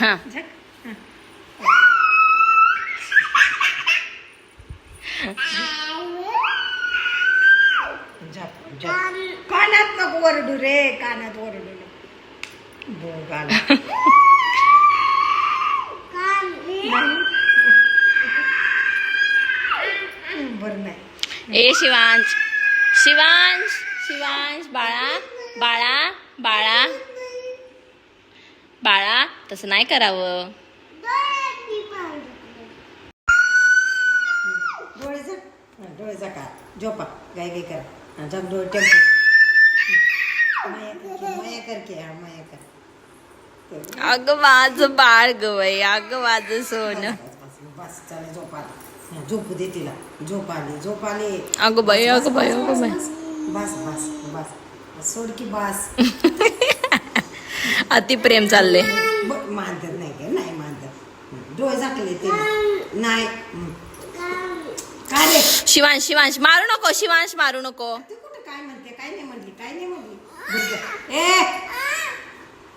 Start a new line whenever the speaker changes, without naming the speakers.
हा.
कानात नको ओरडू रे कानात ओरडू. बरं नाही.
ए शिवांश. शिवांश शिवांश बाळा बाळा बाळा. बाळा तसं नाही करावं.
डोळे झाका. झोपा. गाय गाय करा. झाक डोळे टेम्पो. माया कर की, माया कर की हा, माया कर.
अगं माझं बाळ ग बाई. अगं माझं सोनं.
बस, चालेल झोप दे तिला. झोप आली झोप आली.
अगं बाई अगं बाई अगं बाई.
बस, बस बस. सोड की बस.
अति प्रेम चाललंय
ब- मानतात नाही का नाही मानतात हं, डोळे झाकले तिला नाही. काय रे?
शिवांश शिवांश मारू नको शिवांश मारू नको.
तू कुठं काय म्हणते? काय नाही म्हणली काय नाही म्हणली.